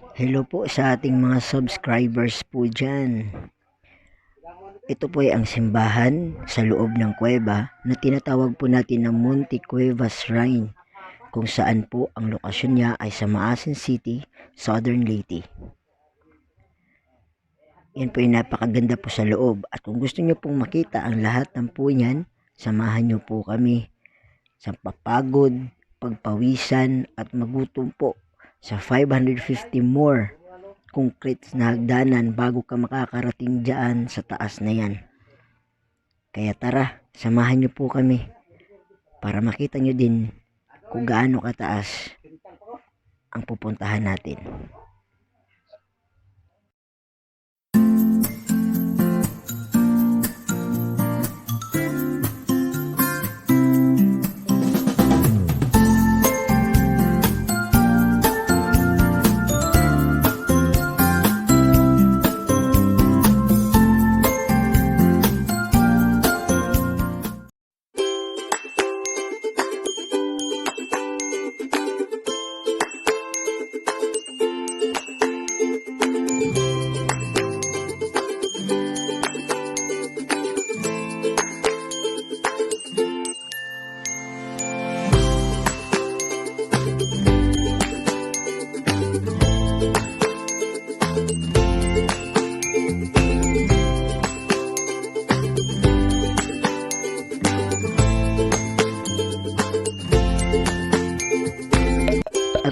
Hello po sa ating mga subscribers po dyan. Ito po ay ang simbahan sa loob ng kuweba na tinatawag po natin na Monte Cueva Shrine kung saan po ang lokasyon niya ay sa Maasin City, Southern Leyte. Yan po ay napakaganda po sa loob at kung gusto niyo pong makita ang lahat ng po niyan, samahan niyo po kami sa papagod, pagpawisan at magutom po sa 550 more concrete na hagdanan bago ka makakarating dyan sa taas na yan. Kaya tara, samahan niyo po kami para makita niyo din kung gaano kataas ang pupuntahan natin.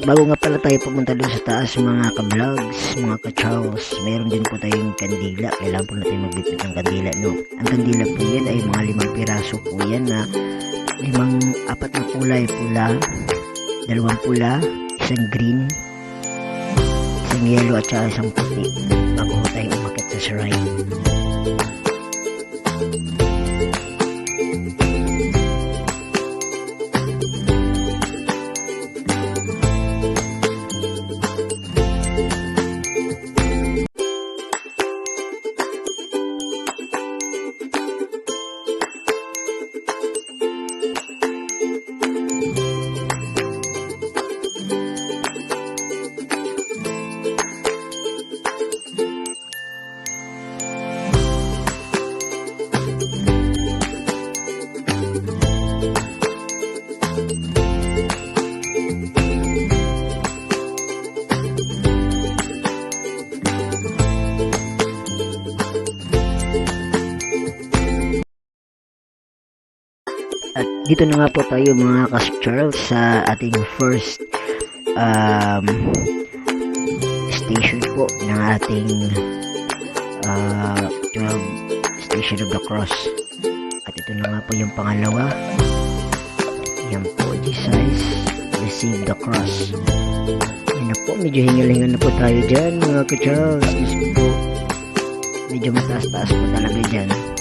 Bago nga pala tayo pumunta doon sa taas mga ka-vlogs, mga ka-chows, meron din po tayong kandila. Kailangan po natin magbitbit ng kandila, no? Ang kandila po yan ay mga limang piraso po yan na limang, apat na kulay pula, dalawang pula, isang green, isang yellow at saka isang puti bago tayo umakit sa shrine. At dito na nga po tayo mga ka-Charles sa ating first um, station po ng ating uh, 12 Station of the Cross. At ito na nga po yung pangalawa. Yan po, Jesus, receive the cross. Yan na po, medyo hingalingan na po tayo dyan mga ka-Charles. Medyo mataas-taas po talaga dyan.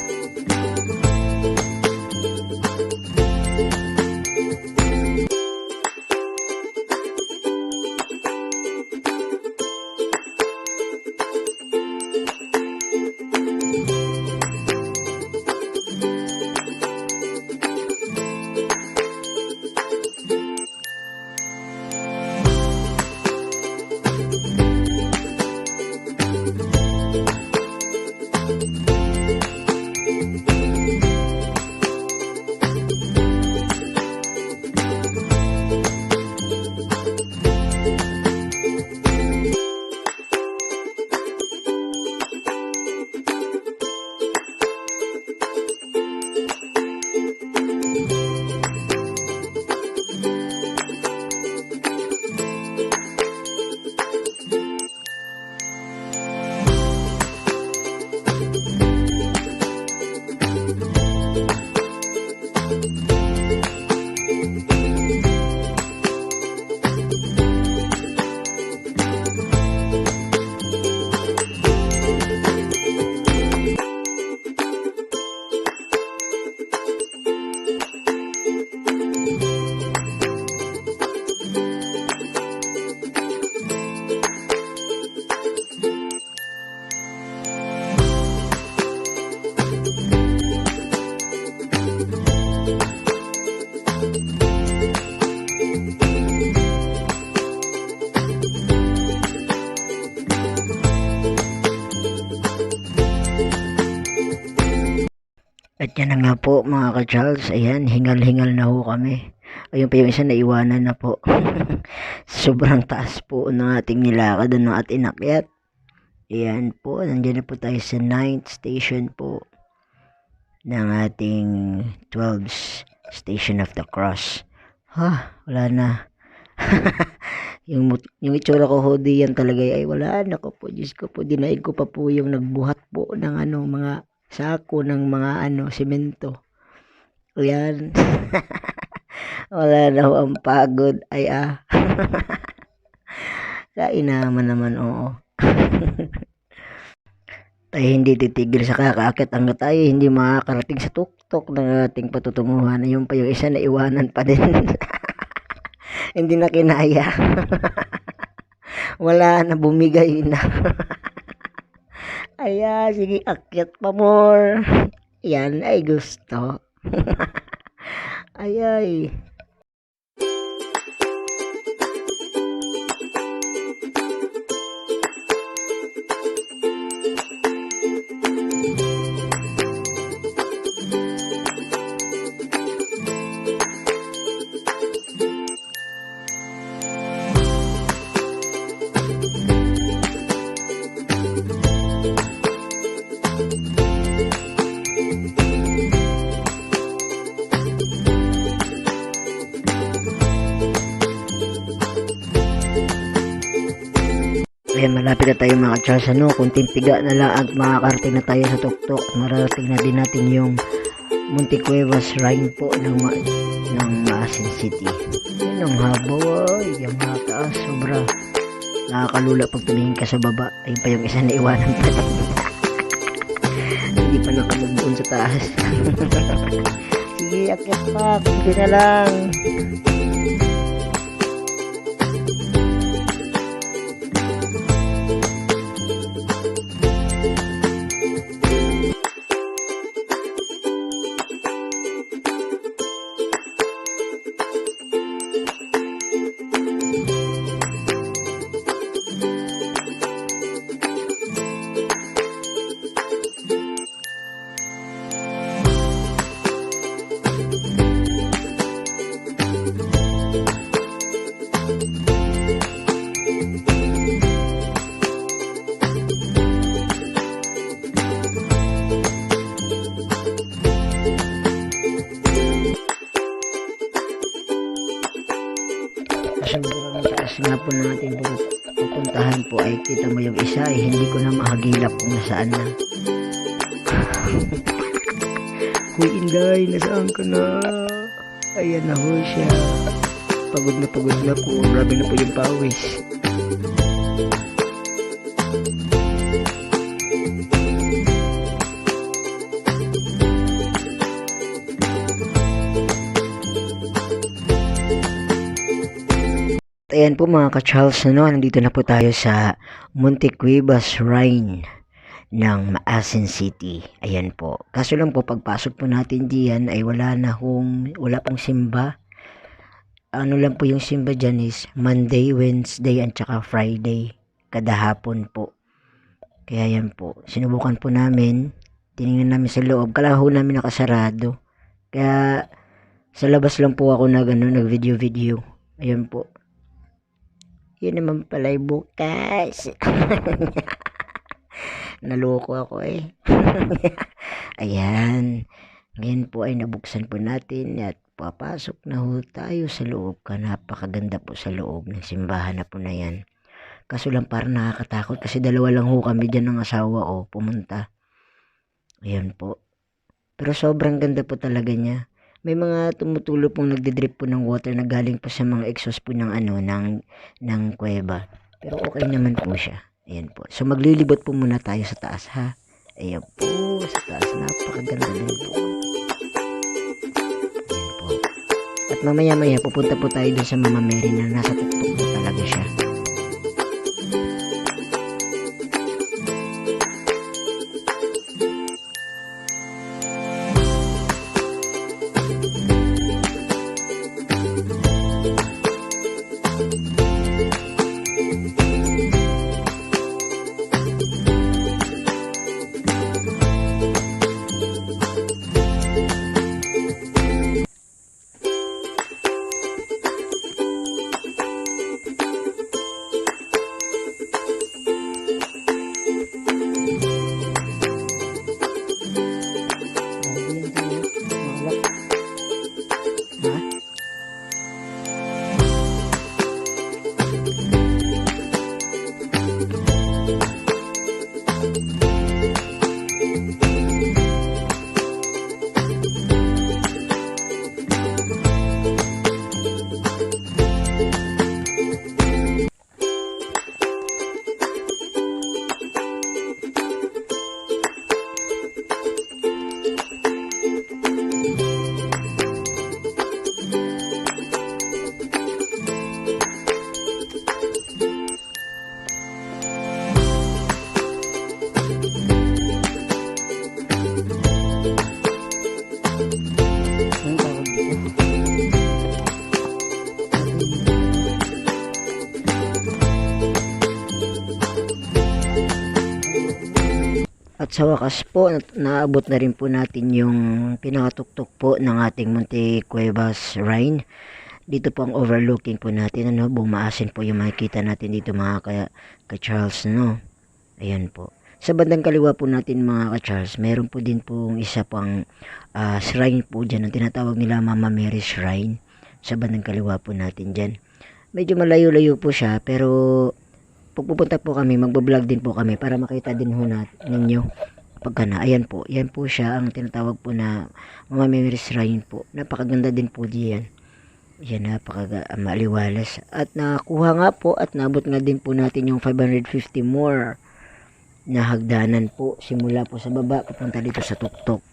Yan na nga po mga ka-Charles, ayan, hingal-hingal na ho kami. Ayun pa yung isa naiwanan na po. Sobrang taas po ng ating nilakad ano, at inakyat. Ayan po, nandiyan na po tayo sa 9th station po ng ating 12th Station of the Cross. Ha, wala na. yung, yung itsura ko ho diyan talaga ay wala na ko po. Diyos ko po, dinaig ko pa po yung nagbuhat po ng ano, mga sako ng mga ano, simento. Ayan. wala ho ang pagod. Ay ah. Kainaman naman, oo. tayo hindi titigil sa kakaakit hanggat tayo hindi makakarating sa tuktok ng ating patutunguhan. Ayun pa yung isa na iwanan pa din. hindi na kinaya. Wala na, bumigay na. Aya, sige, akyat pa more. Yan ay gusto. ay malapit na tayo mga Charles. Ano, kunting piga na lang at makakarating na tayo sa tuktok. Mararating na din natin yung Montecuevas Shrine po ng, ng Maasin City. Yan ang haba, ay, yung mga taas, sobra. Nakakalula pag tumingin ka sa baba. Ayun pa yung isa na iwanan pa. Hindi pa nakamagbuon sa taas. Sige, akit pa. Kunti na lang. Hindi ko na mahagilap kung nasaan na. Kuy Inday, nasaan ka na? Ayan na ho siya. Pagod na pagod na po. Grabe na po yung pawis. Ayan po mga ka-Charles, ano, nandito na po tayo sa Montecuevas Shrine ng Maasin City. Ayan po. Kaso lang po, pagpasok po natin diyan ay wala na hong, wala pong simba. Ano lang po yung simba dyan is Monday, Wednesday, at saka Friday. Kada hapon po. Kaya yan po. Sinubukan po namin. Tinignan namin sa loob. Kalaho namin nakasarado. Kaya sa labas lang po ako nag, ano, nag video-video. Ayan po. Yun naman pala yung bukas. Naloko ako eh. Ayan. Ngayon po ay nabuksan po natin at papasok na ho tayo sa loob ka. Napakaganda po sa loob ng simbahan na po na yan. Kaso lang parang nakakatakot kasi dalawa lang ho kami dyan ng asawa o pumunta. Ayan po. Pero sobrang ganda po talaga niya. May mga tumutulo pong nagdidrip po ng water na galing po sa mga exhaust po ng ano, ng, ng kuweba. Pero okay naman po siya. Ayan po. So maglilibot po muna tayo sa taas ha. Ayan po, sa taas. Napakaganda din po. Ayan po. At mamaya maya pupunta po tayo dun sa Mama Mary na nasa tuktok po talaga siya. At sa wakas po, naabot na rin po natin yung pinakatuktok po ng ating Monte Cuevas Rhine. Dito po ang overlooking po natin, ano, bumaasin po yung makikita natin dito mga ka, ka Charles, no? Ayan po. Sa bandang kaliwa po natin mga ka Charles, meron po din pong isa pang ah, shrine po dyan, ang tinatawag nila Mama Mary Shrine. Sa bandang kaliwa po natin dyan. Medyo malayo-layo po siya, pero pag pupunta po kami, magbablog din po kami para makita din ho nat, ninyo pagka na, ayan po, yan po siya ang tinatawag po na Mama Mary Shrine po. Napakaganda din po diyan. Yan, napaka maliwalas. At nakuha nga po at nabot nga din po natin yung 550 more na hagdanan po simula po sa baba papunta dito sa tuktok.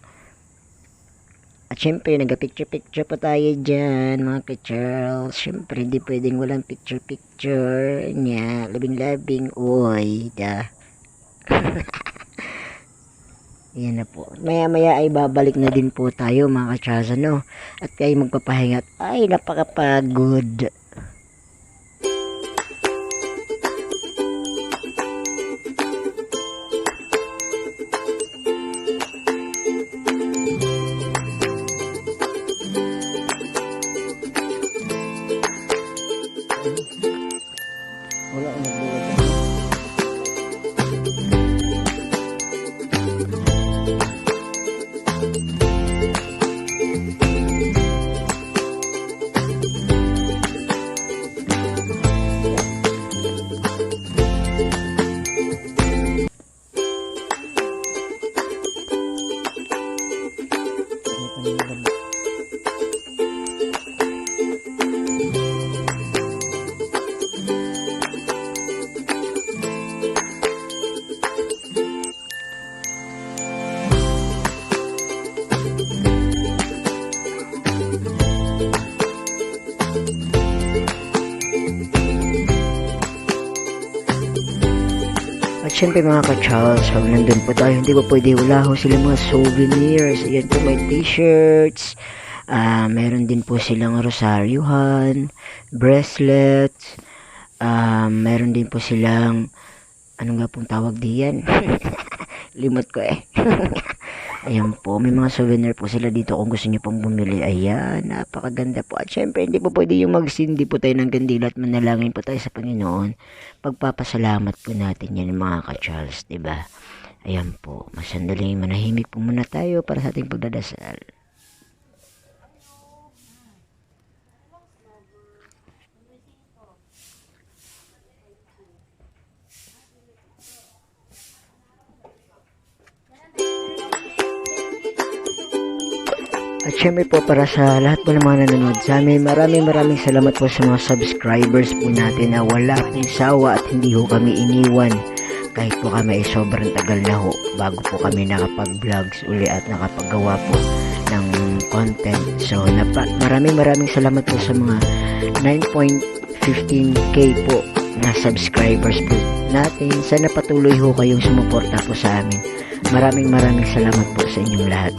At syempre, nag-picture-picture pa tayo dyan, mga ka-Charles. Syempre, di pwedeng walang picture-picture niya. Labing-labing, oy, da. Yan na po. Maya-maya ay babalik na din po tayo, mga ka-Charles, ano? At kayo magpapahinga. Ay, napakapagod. Syempre mga ka-Charles, pag nandun po tayo, hindi ba pwede wala ho sila mga souvenirs. Ayan po may t-shirts. Ah, meron din po silang rosaryohan, bracelets. Ah, meron din po silang ano nga pong tawag diyan? Limot ko eh. Ayan po, may mga souvenir po sila dito kung gusto niyo pong bumili. Ayan, napakaganda po. At syempre, hindi po pwede yung magsindi po tayo ng kandila at manalangin po tayo sa Panginoon. Pagpapasalamat po natin yan mga ka-Charles, ba? Ayan po, masandali manahimik po muna tayo para sa ating pagdadasal. Syempre po para sa lahat po ng mga nanonood sa amin, maraming maraming salamat po sa mga subscribers po natin na wala pong sawa at hindi ho kami iniwan. Kahit po kami ay sobrang tagal na ho bago po kami nakapag-vlogs uli at nakapagawa po ng content. So napa, maraming maraming salamat po sa mga 9.15k po na subscribers po natin. Sana patuloy ho kayong sumuporta po sa amin. Maraming maraming salamat po sa inyong lahat.